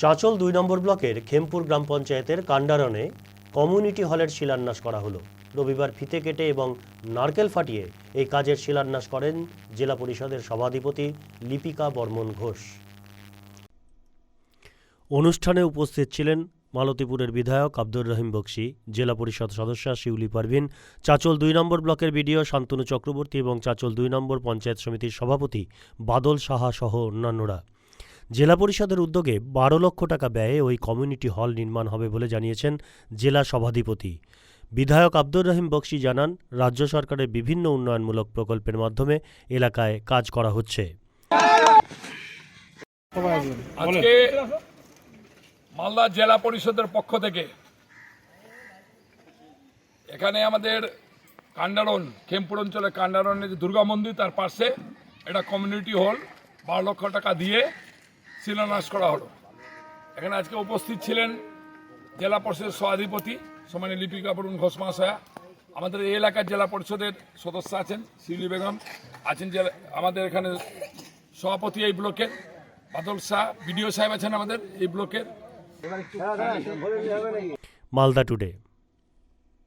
চাঁচল দুই নম্বর ব্লকের খেমপুর গ্রাম পঞ্চায়েতের কান্ডারনে কমিউনিটি হলের শিলান্যাস করা হলো। রবিবার ফিতে কেটে এবং নারকেল ফাটিয়ে এই কাজের শিলান্যাস করেন জেলা পরিষদের সভাধিপতি লিপিকা বর্মন ঘোষ। অনুষ্ঠানে উপস্থিত ছিলেন মালতীপুরের বিধায়ক আব্দুর রহিম বক্সি, জেলা পরিষদ সদস্যা শিউলি পারভিন, চাচল দুই নম্বর ব্লকের বিডিও শান্তনু চক্রবর্তী এবং চাচল দুই নম্বর পঞ্চায়েত সমিতির সভাপতি বাদল সাহা সহ অন্যান্যরা। জেলা পরিষদের উদ্যোগে বারো লক্ষ টাকা ব্যয়ে ওই কমিউনিটি হল নির্মাণ হবে বলে জানিয়েছেন জেলা সভাধিপতি। বিধায়ক আব্দুর রহিম বক্সি জানান, রাজ্য সরকারের বিভিন্ন উন্নয়নমূলক প্রকল্পের মাধ্যমে এলাকায় কাজ করা হচ্ছে। আজকে মালদা জেলা পরিষদের পক্ষ থেকে এখানে আমাদের কান্ডারন খেমপুর অঞ্চলে কান্ডারনের যে দুর্গা মন্দির তার পাশে এটা কমিউনিটি হল, বারো লক্ষ টাকা দিয়ে শিলান্যাস করা হলো। এখানে আজকে উপস্থিত ছিলেন জেলা পরিষদের সভাধিপতি সমানে লিপিকা বরুণ ঘোষ মহাশয়া আমাদের এই এলাকার জেলা পরিষদের সদস্য আছেন শিউলি বেগম আছেন জেলা আমাদের এখানে সভাপতি এই ব্লকের বাদল শাহ বিডিও সাহেব আছেন আমাদের এই ব্লকের। মালদা টুডে।